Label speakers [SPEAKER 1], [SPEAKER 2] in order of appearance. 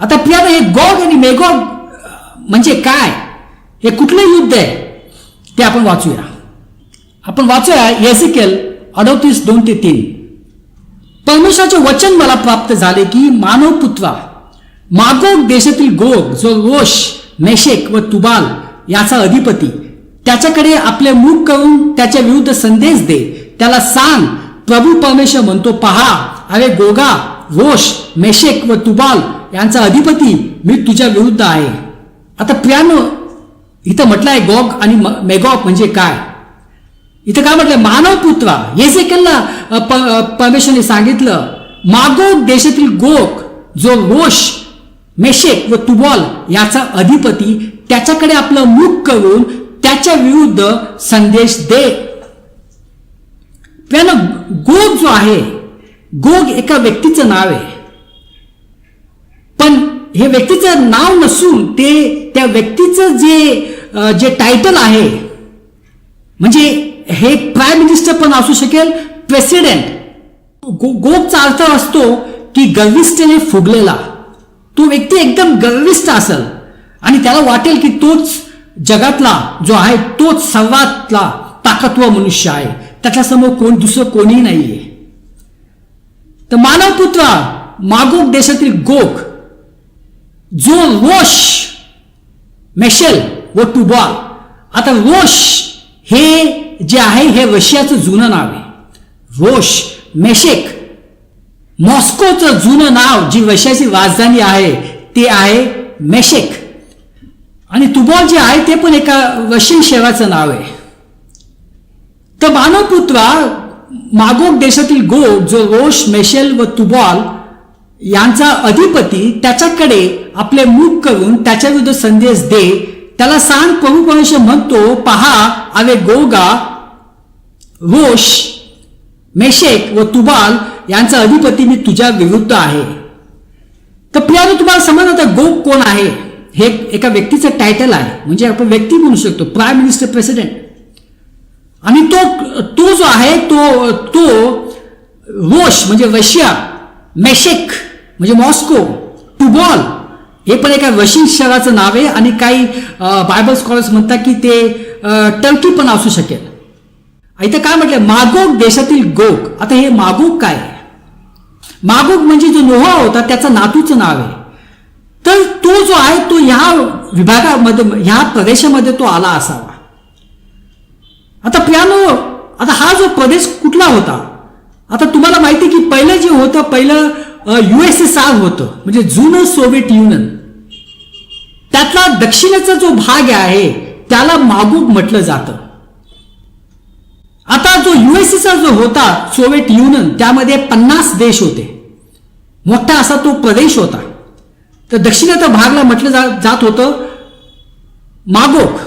[SPEAKER 1] आता प्रियानं हे गॉग आणि मेगॉग म्हणजे काय? हे कुठलं युद्ध आहे? ते आपण वाचूया. आपण वाचूया येसिकेल अडोतीस दोन ते तीन. परमेश्वराचे वचन मला प्राप्त झाले की मानव पुत्रा मागोग देशातील गोग जो रोष मेशेक व तुबाल याचा अधिपती त्याच्याकडे आपले मुख करून त्याच्या विरुद्ध संदेश दे. त्याला सांग प्रभू परमेश्वर म्हणतो पहा अरे गोगा रोष मेशेक व तुबाल यांचा अधिपती मी तुझ्या विरुद्ध आहे. आता प्रियानो इथं म्हटलं आहे गॉग आणि मेगॉग म्हणजे काय? इथं काय म्हटलं मानव पुत्रा. येसेकेलला परमेश्वरने सांगितलं मागोग देशातील गोक जो रोष मेशेक व तुबॉल याचा अधिपती त्याच्याकडे आपलं मुख करून त्याच्या विरुद्ध संदेश दे. प्रियानो गोग जो आहे गोग एका व्यक्तीचं नाव आहे. पण हे व्यक्तीचं नाव नसून ते त्या व्यक्तीचं जे जे टायटल आहे म्हणजे हे प्राईम मिनिस्टर पण असू शकेल प्रेसिडेंट गो गोगचा अर्थ असतो की गर्विष्ठने फुगलेला. तो व्यक्ती एकदम गर्विष्ठ असेल. आणि त्याला वाटेल की तोच जगातला जो आहे तोच सर्वातला ताकदवर मनुष्य आहे. त्याच्यासमोर कोण दुसरं कोणीही नाहीये. तर मानवपुत्रा मागोक देशातील गोक जो रोष मेशेल व टुबॉल आता रोष हे जे आहे हे रशियाचं जुनं नाव आहे. रोष मेशेक मॉस्कोचं जुनं नाव जी रशियाची राजधानी आहे ते आहे मेशेक. आणि तुबॉल जे आहे ते पण एका रशियन शहराचं नाव आहे. तर मानवपुत्रा मागोक देशातील गो जो रोष मेशेल व तुबॉल यांचा अधिपती त्याच्याकडे आपले मुख करून त्याच्या विरुद्ध संदेश दे. त्याला सांग प्रभू परमेश्वर म्हणतो पहा अवे गोगा रोष मेशेक व तुबाल यांचा अधिपती मी तुझ्या विरुद्ध आहे. तर प्रियानो तुम्हाला समज आता गोग कोण आहे? हे एका व्यक्तीचं टायटल आहे. म्हणजे आपण व्यक्ती म्हणू शकतो. प्राईम मिनिस्टर प्रेसिडेंट आणि तो तो जो आहे तो तो रोश म्हणजे रशिया मेशेक म्हणजे मॉस्को टुबॉल हे पण एका रशियन शहराचं नाव आहे आणि काही बायबल स्कॉलर्स म्हणतात की ते टर्की पण असू शकेल. इथं काय म्हटलं मागोग देशातील गोग आता हे मागोग काय आहे? मागोग म्हणजे जो नोहा होता त्याचं नातूचं नाव आहे. तर तो जो आहे तो ह्या विभागामध्ये ह्या प्रदेशामध्ये तो आला असावा. आता पियानो आता हा जो प्रदेश कुठला होता? आता तुम्हाला माहिती की पहिलं जे होतं पहिलं युएसएसआर होतं म्हणजे जुनं सोव्हिएट युनियन त्यातला दक्षिणेचा जो भाग आहे त्याला मागूक म्हटलं जातं. आता जो युएसएसआर जो होता सोव्हिएट युनियन त्यामध्ये पन्नास देश होते. मोठा असा तो प्रदेश होता. तर दक्षिणेचा भागला म्हटलं जात होतं मागोक.